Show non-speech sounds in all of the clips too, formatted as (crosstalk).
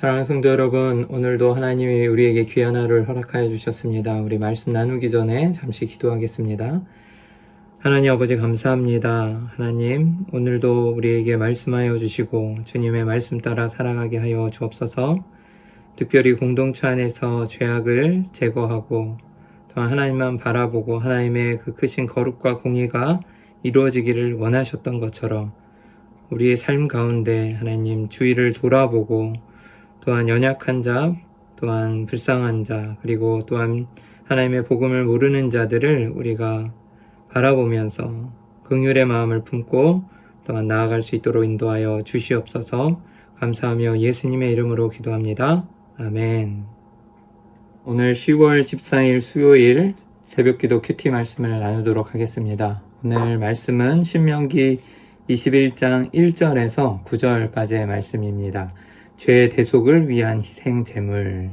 사랑하는 성도 여러분, 오늘도 하나님이 우리에게 귀한 하루를 허락하여 주셨습니다. 우리 말씀 나누기 전에 잠시 기도하겠습니다. 하나님 아버지 감사합니다. 하나님, 오늘도 우리에게 말씀하여 주시고 주님의 말씀 따라 살아가게 하여 주옵소서. 특별히 공동체 안에서 죄악을 제거하고 또한 하나님만 바라보고 하나님의 그 크신 거룩과 공의가 이루어지기를 원하셨던 것처럼 우리의 삶 가운데 하나님 주의를 돌아보고 또한 연약한 자, 또한 불쌍한 자, 그리고 또한 하나님의 복음을 모르는 자들을 우리가 바라보면서 긍휼의 마음을 품고 또한 나아갈 수 있도록 인도하여 주시옵소서 감사하며 예수님의 이름으로 기도합니다. 아멘. 오늘 10월 14일 수요일 새벽 기도 큐티 말씀을 나누도록 하겠습니다. 오늘 말씀은 신명기 21장 1절에서 9절까지의 말씀입니다. 죄 대속을 위한 희생 제물.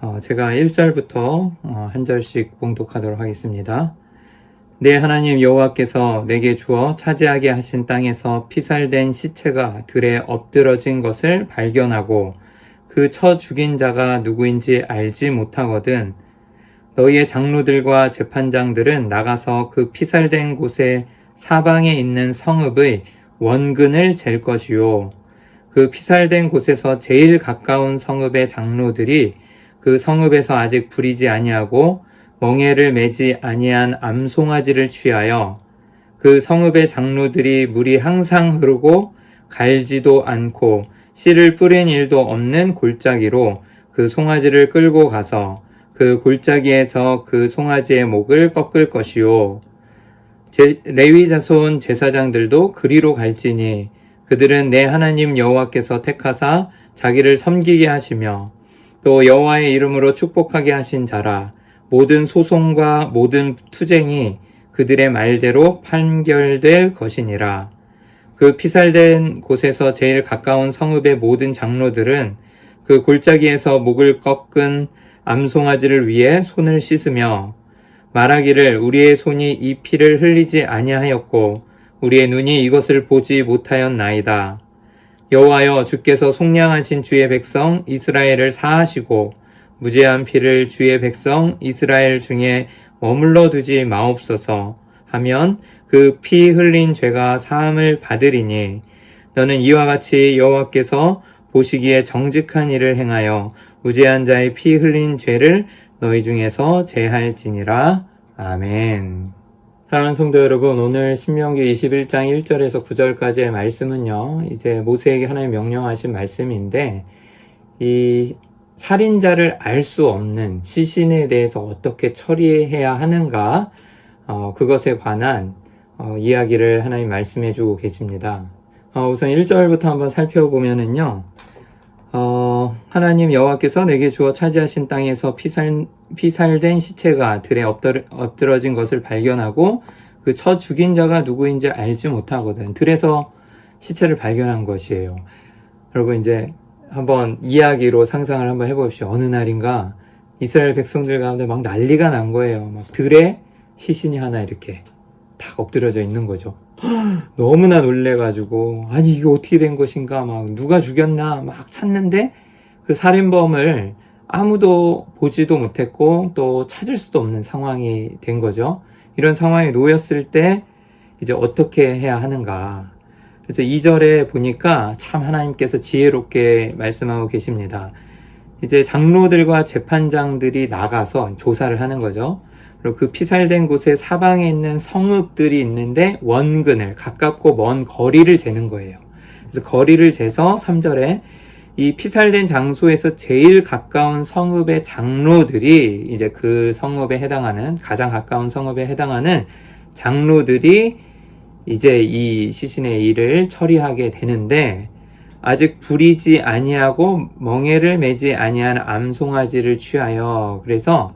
어, 제가 1절부터 어, 한 절씩 봉독하도록 하겠습니다. 내 하나님 여호와께서 내게 주어 차지하게 하신 땅에서 피살된 시체가 들에 엎드러진 것을 발견하고 그쳐 죽인 자가 누구인지 알지 못하거든 너희의 장로들과 재판장들은 나가서 그 피살된 곳의 사방에 있는 성읍의 원근을 잴 것이요 그 피살된 곳에서 제일 가까운 성읍의 장로들이 그 성읍에서 아직 부리지 아니하고 멍에를 매지 아니한 암송아지를 취하여 그 성읍의 장로들이 물이 항상 흐르고 갈지도 않고 씨를 뿌린 일도 없는 골짜기로 그 송아지를 끌고 가서 그 골짜기에서 그 송아지의 목을 꺾을 것이요. 제, 레위 자손 제사장들도 그리로 갈지니 그들은 내 하나님 여호와께서 택하사 자기를 섬기게 하시며 또 여호와의 이름으로 축복하게 하신 자라 모든 소송과 모든 투쟁이 그들의 말대로 판결될 것이니라. 그 피살된 곳에서 제일 가까운 성읍의 모든 장로들은 그 골짜기에서 목을 꺾은 암송아지를 위해 손을 씻으며 말하기를 우리의 손이 이 피를 흘리지 아니하였고 우리의 눈이 이것을 보지 못하였나이다. 여호와여 주께서 속량하신 주의 백성 이스라엘을 사하시고 무죄한 피를 주의 백성 이스라엘 중에 머물러 두지 마옵소서 하면 그 피 흘린 죄가 사함을 받으리니 너는 이와 같이 여호와께서 보시기에 정직한 일을 행하여 무죄한 자의 피 흘린 죄를 너희 중에서 제할지니라 아멘. 사랑하는 성도 여러분, 오늘 신명기 21장 1절에서 9절까지의 말씀은요, 이제 모세에게 하나님 명령하신 말씀인데, 이 살인자를 알 수 없는 시신에 대해서 어떻게 처리해야 하는가, 어, 그것에 관한 어, 이야기를 하나님 말씀해 주고 계십니다. 어, 우선 1절부터 한번 살펴보면은요, 어, 하나님 여호와께서 내게 주어 차지하신 땅에서 피살, 피살된 시체가 들에 엎드러, 엎드러진 것을 발견하고 그쳐 죽인 자가 누구인지 알지 못하거든. 들에서 시체를 발견한 것이에요. 여러분 이제 한번 이야기로 상상을 한번 해봅시오. 어느 날인가 이스라엘 백성들 가운데 막 난리가 난 거예요. 막 들에 시신이 하나 이렇게 탁 엎드려져 있는 거죠. (gasps) 너무나 놀래가지고 아니 이게 어떻게 된 것인가 막 누가 죽였나 막 찾는데 그 살인범을 아무도 보지도 못했고 또 찾을 수도 없는 상황이 된 거죠. 이런 상황에 놓였을 때 이제 어떻게 해야 하는가. 그래서 2절에 보니까 참 하나님께서 지혜롭게 말씀하고 계십니다. 이제 장로들과 재판장들이 나가서 조사를 하는 거죠. 그리고 그 피살된 곳에 사방에 있는 성읍들이 있는데 원근을 가깝고 먼 거리를 재는 거예요. 그래서 거리를 재서 3절에 이 피살된 장소에서 제일 가까운 성읍의 장로들이 이제 그 성읍에 해당하는 가장 가까운 성읍에 해당하는 장로들이 이제 이 시신의 일을 처리하게 되는데 아직 부리지 아니하고 멍에를 매지 아니한 암송아지를 취하여 그래서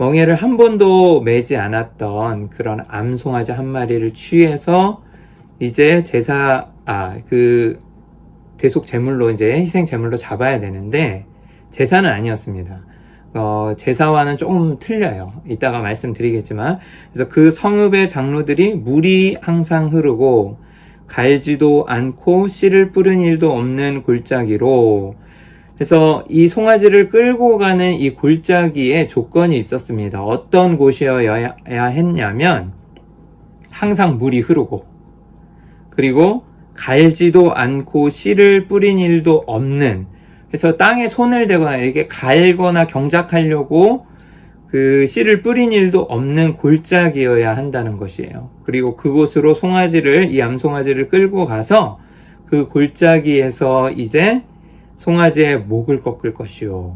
멍에를 한 번도 매지 않았던 그런 암송아지 한 마리를 취해서 이제 제사 아 그 대속 제물로 이제 희생 제물로 잡아야 되는데 제사는 아니었습니다. 어, 제사와는 조금 틀려요. 이따가 말씀드리겠지만 그래서 그 성읍의 장로들이 물이 항상 흐르고 갈지도 않고 씨를 뿌린 일도 없는 골짜기로 그래서 이 송아지를 끌고 가는 이 골짜기에 조건이 있었습니다. 어떤 곳이어야 했냐면 항상 물이 흐르고 그리고 갈지도 않고 씨를 뿌린 일도 없는 그래서 땅에 손을 대거나 이렇게 갈거나 경작하려고 그 씨를 뿌린 일도 없는 골짜기여야 한다는 것이에요. 그리고 그곳으로 송아지를 이 암송아지를 끌고 가서 그 골짜기에서 이제 송아지의 목을 꺾을 것이요.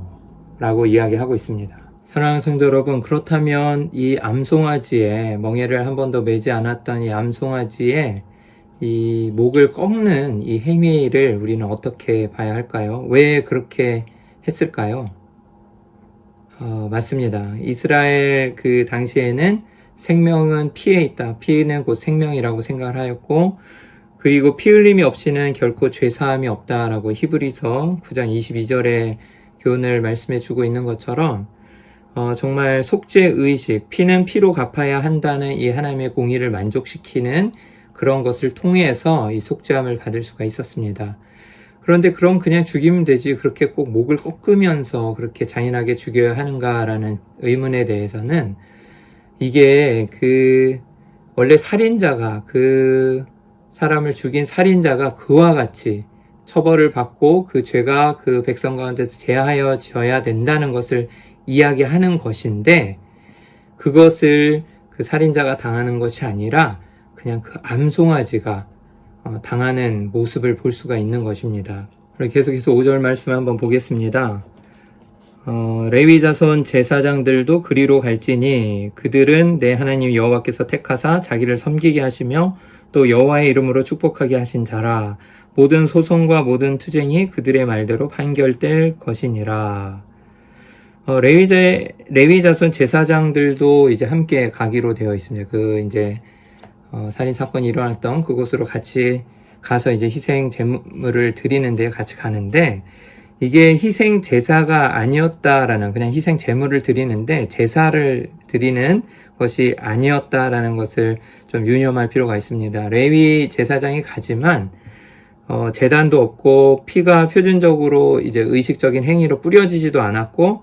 라고 이야기하고 있습니다. 사랑하는 성도 여러분, 그렇다면 이 암송아지의 멍에를 한 번도 매지 않았던 이 암송아지의 이 목을 꺾는 이 행위를 우리는 어떻게 봐야 할까요? 왜 그렇게 했을까요? 어, 맞습니다. 이스라엘 그 당시에는 생명은 피에 있다. 피는 곧 생명이라고 생각을 하였고, 그리고 피 흘림이 없이는 결코 죄사함이 없다라고 히브리서 9장 22절의 교훈을 말씀해 주고 있는 것처럼 어, 정말 속죄 의식, 피는 피로 갚아야 한다는 이 하나님의 공의를 만족시키는 그런 것을 통해서 이 속죄함을 받을 수가 있었습니다. 그런데 그럼 그냥 죽이면 되지 그렇게 꼭 목을 꺾으면서 그렇게 잔인하게 죽여야 하는가라는 의문에 대해서는 이게 그 원래 살인자가 그 사람을 죽인 살인자가 그와 같이 처벌을 받고 그 죄가 그 백성 가운데서 제하여져야 된다는 것을 이야기하는 것인데 그것을 그 살인자가 당하는 것이 아니라 그냥 그 암송아지가 어, 당하는 모습을 볼 수가 있는 것입니다. 계속해서 5절 말씀을 한번 보겠습니다. 어, 레위 자손 제사장들도 그리로 갈지니 그들은 내 하나님 여호와께서 택하사 자기를 섬기게 하시며 또 여호와의 이름으로 축복하게 하신 자라 모든 소송과 모든 투쟁이 그들의 말대로 판결될 것이니라. 어, 레위제 레위 자손 제사장들도 이제 함께 가기로 되어 있습니다. 그 이제 어, 살인 사건이 일어났던 그곳으로 같이 가서 이제 희생 제물을 드리는데 같이 가는데 이게 희생 제사가 아니었다라는 그냥 희생 제물을 드리는데 제사를 드리는 것이 아니었다라는 것을 좀 유념할 필요가 있습니다. 레위 제사장이 가지만 어, 재단도 없고 피가 표준적으로 이제 의식적인 행위로 뿌려지지도 않았고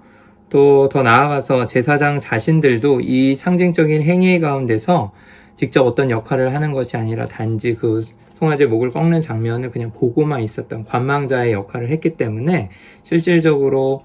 또 더 나아가서 제사장 자신들도 이 상징적인 행위 가운데서 직접 어떤 역할을 하는 것이 아니라 단지 그 송아지 목을 꺾는 장면을 그냥 보고만 있었던 관망자의 역할을 했기 때문에 실질적으로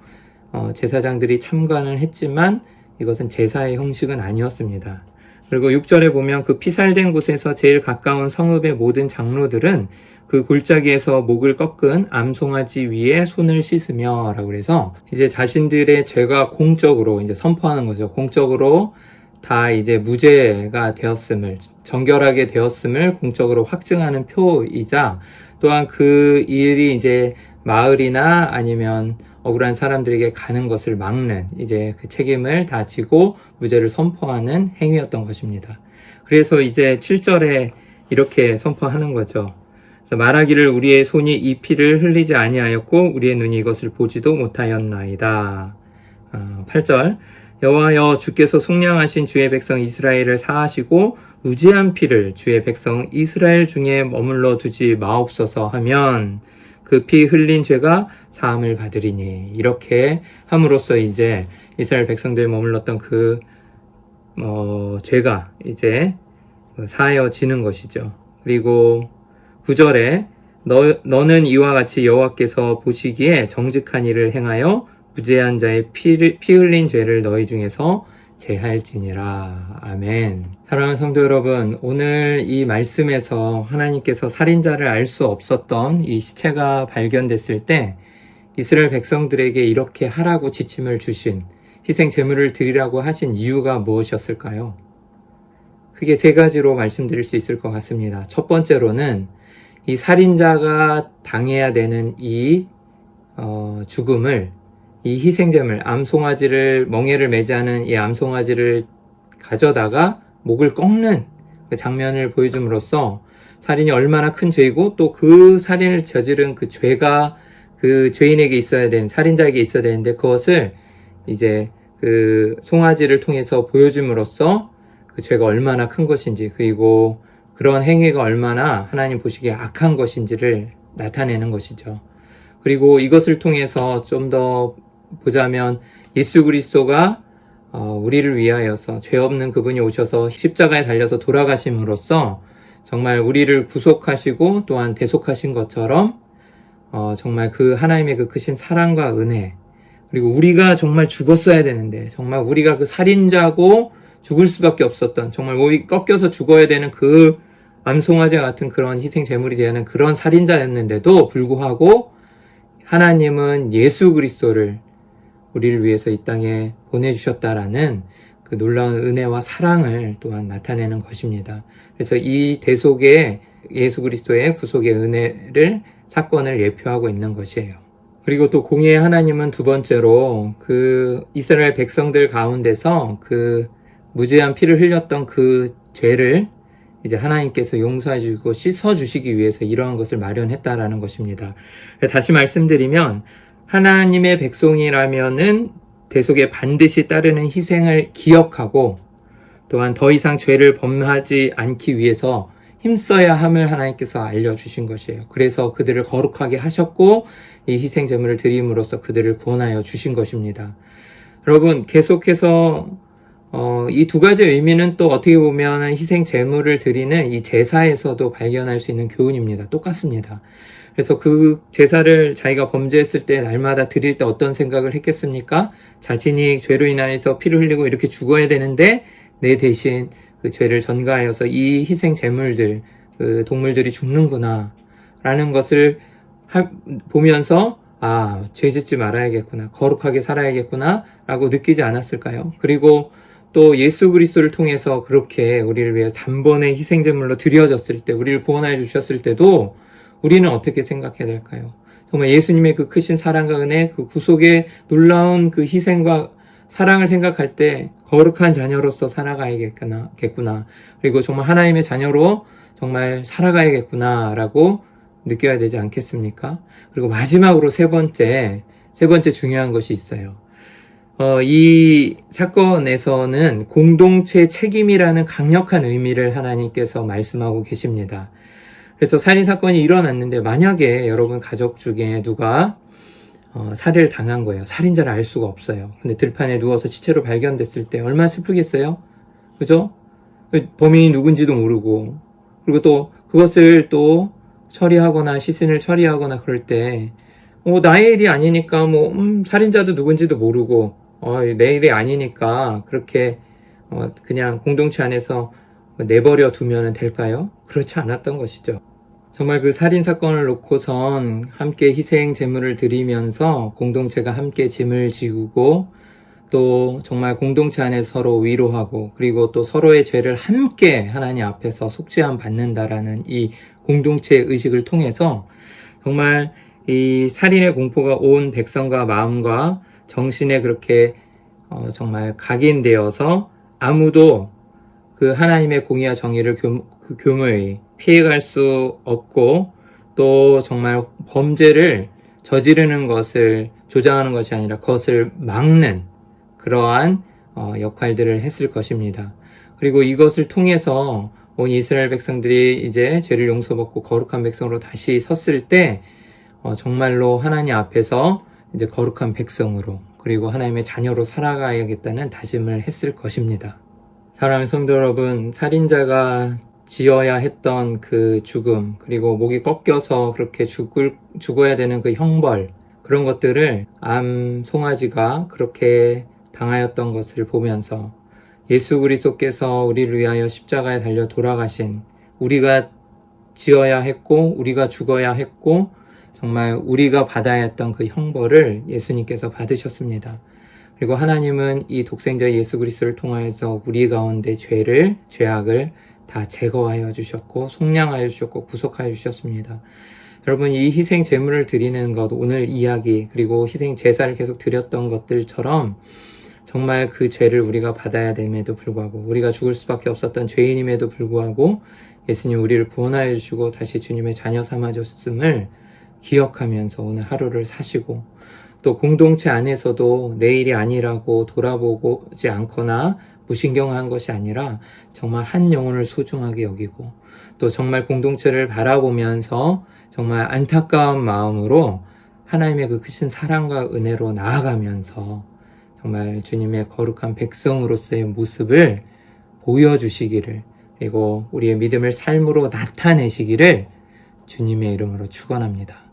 어, 제사장들이 참관을 했지만 이것은 제사의 형식은 아니었습니다. 그리고 6절에 보면 그 피살된 곳에서 제일 가까운 성읍의 모든 장로들은 그 골짜기에서 목을 꺾은 암송아지 위에 손을 씻으며 라고 그래서 이제 자신들의 죄가 공적으로 이제 선포하는 거죠. 공적으로 다 이제 무죄가 되었음을 정결하게 되었음을 공적으로 확증하는 표이자 또한 그 일이 이제 마을이나 아니면 억울한 사람들에게 가는 것을 막는 이제 그 책임을 다 지고 무죄를 선포하는 행위였던 것입니다. 그래서 이제 7절에 이렇게 선포하는 거죠. 말하기를 우리의 손이 이 피를 흘리지 아니하였고 우리의 눈이 이것을 보지도 못하였나이다. 8절 여호와여 주께서 속량하신 주의 백성 이스라엘을 사하시고 무죄한 피를 주의 백성 이스라엘 중에 머물러 두지 마옵소서 하면 그 피 흘린 죄가 사함을 받으리니 이렇게 함으로써 이제 이스라엘 백성들이 머물렀던 그 어, 죄가 이제 사하여지는 것이죠. 그리고 9절에 너, 너는 이와 같이 여호와께서 보시기에 정직한 일을 행하여 무죄한 자의 피를, 피 흘린 죄를 너희 중에서 제할지니라. 아멘. 사랑하는 성도 여러분, 오늘 이 말씀에서 하나님께서 살인자를 알 수 없었던 이 시체가 발견됐을 때 이스라엘 백성들에게 이렇게 하라고 지침을 주신 희생 제물을 드리라고 하신 이유가 무엇이었을까요? 크게 세 가지로 말씀드릴 수 있을 것 같습니다. 첫 번째로는 이 살인자가 당해야 되는 이 어, 죽음을 이 희생제물 암송아지를 멍에를 매지 않은 이 암송아지를 가져다가 목을 꺾는 그 장면을 보여줌으로써 살인이 얼마나 큰 죄이고 또 그 살인을 저지른 그 죄가 그 죄인에게 있어야 되는 살인자에게 있어야 되는데 그것을 이제 그 송아지를 통해서 보여줌으로써 그 죄가 얼마나 큰 것인지 그리고 그런 행위가 얼마나 하나님 보시기에 악한 것인지를 나타내는 것이죠. 그리고 이것을 통해서 좀 더 보자면 예수 그리스도가 어, 우리를 위하여서 죄 없는 그분이 오셔서 십자가에 달려서 돌아가심으로써 정말 우리를 구속하시고 또한 대속하신 것처럼 어, 정말 그 하나님의 그 크신 사랑과 은혜 그리고 우리가 정말 죽었어야 되는데 정말 우리가 그 살인자고 죽을 수밖에 없었던 정말 몸이 꺾여서 죽어야 되는 그 암송아지 같은 그런 희생 제물이 되는 그런 살인자였는데도 불구하고 하나님은 예수 그리스도를 우리를 위해서 이 땅에 보내주셨다라는 그 놀라운 은혜와 사랑을 또한 나타내는 것입니다. 그래서 이 대속의 예수 그리스도의 구속의 은혜를 사건을 예표하고 있는 것이에요. 그리고 또 공의의 하나님은 두 번째로 그 이스라엘 백성들 가운데서 그 무죄한 피를 흘렸던 그 죄를 이제 하나님께서 용서해 주고 씻어 주시기 위해서 이러한 것을 마련했다라는 것입니다. 다시 말씀드리면 하나님의 백성이라면은 대속에 반드시 따르는 희생을 기억하고 또한 더 이상 죄를 범하지 않기 위해서 힘써야 함을 하나님께서 알려주신 것이에요. 그래서 그들을 거룩하게 하셨고 이 희생 제물을 드림으로써 그들을 구원하여 주신 것입니다. 여러분 계속해서 어, 이 두 가지 의미는 또 어떻게 보면 희생 제물을 드리는 이 제사에서도 발견할 수 있는 교훈입니다. 똑같습니다. 그래서 그 제사를 자기가 범죄했을 때 날마다 드릴 때 어떤 생각을 했겠습니까? 자신이 죄로 인하여서 피를 흘리고 이렇게 죽어야 되는데 내 대신 그 죄를 전가하여서 이 희생 제물들 그 동물들이 죽는구나 라는 것을 하- 보면서 아, 죄 짓지 말아야겠구나. 거룩하게 살아야겠구나. 라고 느끼지 않았을까요? 그리고 또 예수 그리스도를 통해서 그렇게 우리를 위해 단번에 희생제물로 드려졌을 때, 우리를 구원하여 주셨을 때도 우리는 어떻게 생각해야 될까요? 정말 예수님의 그 크신 사랑과 은혜, 그 구속의 놀라운 그 희생과 사랑을 생각할 때 거룩한 자녀로서 살아가야겠구나, 겠구나. 그리고 정말 하나님의 자녀로 정말 살아가야겠구나, 라고 느껴야 되지 않겠습니까? 그리고 마지막으로 세 번째, 세 번째 중요한 것이 있어요. 어, 이 사건에서는 공동체 책임이라는 강력한 의미를 하나님께서 말씀하고 계십니다. 그래서 살인 사건이 일어났는데 만약에 여러분 가족 중에 누가 어, 살해를 당한 거예요. 살인자를 알 수가 없어요. 근데 들판에 누워서 시체로 발견됐을 때 얼마나 슬프겠어요? 그죠? 범인이 누군지도 모르고 그리고 또 그것을 또 처리하거나 시신을 처리하거나 그럴 때 어, 나의 일이 아니니까 뭐 음, 살인자도 누군지도 모르고 어, 내 일이 아니니까 그렇게 어, 그냥 공동체 안에서 내버려 두면 될까요? 그렇지 않았던 것이죠. 정말 그 살인 사건을 놓고선 함께 희생 제물을 드리면서 공동체가 함께 짐을 지우고 또 정말 공동체 안에 서로 위로하고 그리고 또 서로의 죄를 함께 하나님 앞에서 속죄함 받는다라는 이 공동체 의식을 통해서 정말 이 살인의 공포가 온 백성과 마음과 정신에 그렇게 어, 정말 각인되어서 아무도 그 하나님의 공의와 정의를 교, 그 교묘히 피해갈 수 없고 또 정말 범죄를 저지르는 것을 조장하는 것이 아니라 그것을 막는 그러한 어, 역할들을 했을 것입니다. 그리고 이것을 통해서 온 이스라엘 백성들이 이제 죄를 용서받고 거룩한 백성으로 다시 섰을 때 어, 정말로 하나님 앞에서 이제 거룩한 백성으로 그리고 하나님의 자녀로 살아가야겠다는 다짐을 했을 것입니다. 사랑하는 성도 여러분, 살인자가 지어야 했던 그 죽음, 그리고 목이 꺾여서 그렇게 죽을, 죽어야 되는 그 형벌, 그런 것들을 암 송아지가 그렇게 당하였던 것을 보면서 예수 그리스도께서 우리를 위하여 십자가에 달려 돌아가신 우리가 지어야 했고, 우리가 죽어야 했고, 정말 우리가 받아야 했던 그 형벌을 예수님께서 받으셨습니다. 그리고 하나님은 이 독생자 예수 그리스도를 통하여서 우리 가운데 죄를 죄악을 다 제거하여 주셨고 속량하여 주셨고 구속하여 주셨습니다. 여러분 이 희생 제물을 드리는 것 오늘 이야기 그리고 희생 제사를 계속 드렸던 것들처럼 정말 그 죄를 우리가 받아야 됨에도 불구하고 우리가 죽을 수밖에 없었던 죄인임에도 불구하고 예수님 우리를 구원하여 주시고 다시 주님의 자녀 삼아 줬음을 기억하면서 오늘 하루를 사시고 또 공동체 안에서도 내일이 아니라고 돌아보지 않거나 무신경한 것이 아니라 정말 한 영혼을 소중하게 여기고 또 정말 공동체를 바라보면서 정말 안타까운 마음으로 하나님의 그 크신 사랑과 은혜로 나아가면서 정말 주님의 거룩한 백성으로서의 모습을 보여주시기를 그리고 우리의 믿음을 삶으로 나타내시기를 주님의 이름으로 축원합니다.